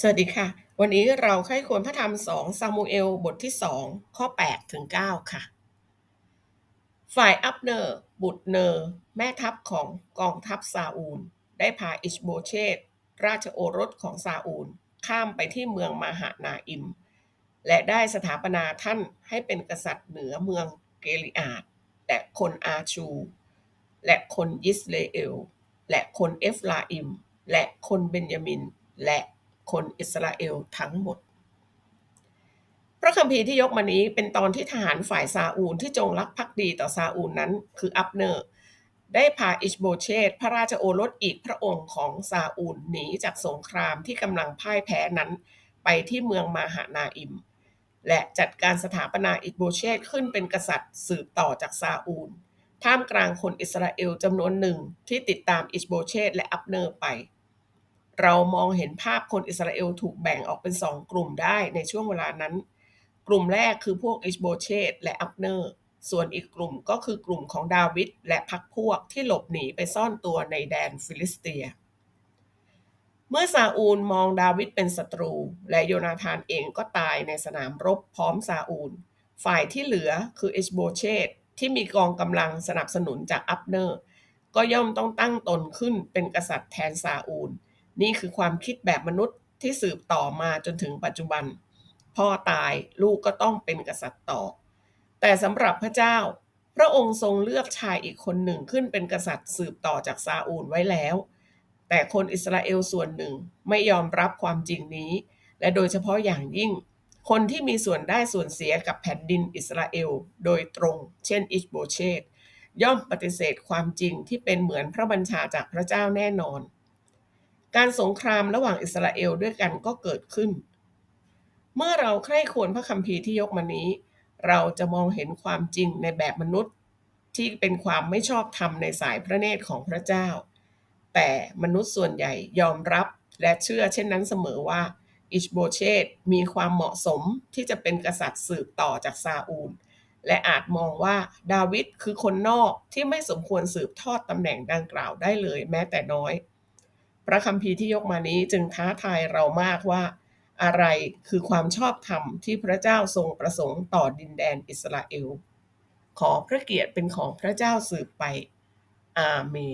สวัสดีค่ะ วันนี้เราใคร่ควรพระธรรมสองซามูเอลบทที่สองข้อ8ถึง9ค่ะ ฝ่ายอับเนอร์ บุตรเนอร์ แม่ทัพของกองทัพซาอูล ได้พาอิชโบเชต ราชโอรสของซาอูล ข้ามไปที่เมืองมาหานาอิม และได้สถาปนาท่านให้เป็นกษัตริย์เหนือเมืองเกลิอาดและคนอาชู และคนยิสเลเอล และคนเอฟลาอิม และคนเบนยามิน และ คนอิสราเอลทั้งหมด พระคัมภีร์ที่ยกมานี้เป็นตอนที่ทหารฝ่ายซาอูลที่จงรักภักดีต่อซาอูลนั้น คืออับเนอร์ ได้พาอิชโบเชตพระราชโอรสอีกพระองค์ของซาอูลหนีจากสงครามที่กำลังพ่ายแพ้นั้น ไปที่เมืองมาหานาอิม และจัดการสถาปนาอิชโบเชตขึ้นเป็นกษัตริย์สืบต่อจากซาอูลท่ามกลางคนอิสราเอลจำนวนหนึ่งที่ติดตามอิชโบเชตและอับเนอร์ไป เรามองเห็นภาพคนอิสราเอลถูกแบ่งออกเป็นสองกลุ่มได้ในช่วงเวลานั้น กลุ่มแรกคือพวกอิชโบเชตและอับเนอร์ ส่วนอีกกลุ่มก็คือกลุ่มของดาวิดและพรรคพวกที่หลบหนีไปซ่อนตัวในแดนฟิลิสเตีย เมื่อซาอูลมองดาวิดเป็นศัตรู และโยนาธานเองก็ตายในสนามรบพร้อมซาอูล ฝ่ายที่เหลือคืออิชโบเชตที่มีกองกำลังสนับสนุนจากอับเนอร์ ก็ย่อมต้องตั้งตนขึ้นเป็นกษัตริย์แทนซาอูล นี่คือความคิดแบบมนุษย์ที่สืบต่อมาจนถึงปัจจุบัน พ่อตายลูกก็ต้องเป็นกษัตริย์ต่อ แต่สำหรับพระเจ้า พระองค์ทรงเลือกชายอีกคนหนึ่งขึ้นเป็นกษัตริย์สืบต่อจากซาอูลไว้แล้ว แต่คนอิสราเอลส่วนหนึ่งไม่ยอมรับความจริงนี้ และโดยเฉพาะอย่างยิ่ง คนที่มีส่วนได้ส่วนเสียกับแผ่นดินอิสราเอลโดยตรง เช่น อิชโบเชตย่อมปฏิเสธความจริงที่เป็นเหมือนพระบัญชาจากพระเจ้าแน่นอน การสงครามระหว่างอิสราเอลด้วยกันก็เกิดขึ้น เมื่อเราใคร่ควรพระคัมภีร์ที่ยกมานี้ เราจะมองเห็นความจริงในแบบมนุษย์ ที่เป็นความไม่ชอบธรรมในสายพระเนตรของพระเจ้า แต่มนุษย์ส่วนใหญ่ยอมรับและเชื่อเช่นนั้นเสมอว่าอิชโบเชตมีความเหมาะสมที่จะเป็นกษัตริย์สืบต่อจากซาอูล และอาจมองว่าดาวิดคือคนนอกที่ไม่สมควรสืบทอดตำแหน่งดังกล่าวได้เลยแม้แต่น้อย พระคัมภีร์ที่ยกมานี้จึงท้าทายเรามากว่า อะไรคือความชอบธรรมที่พระเจ้าทรงประสงค์ต่อดินแดนอิสราเอล ขอพระเกียรติเป็นของพระเจ้าสืบไป อาเมน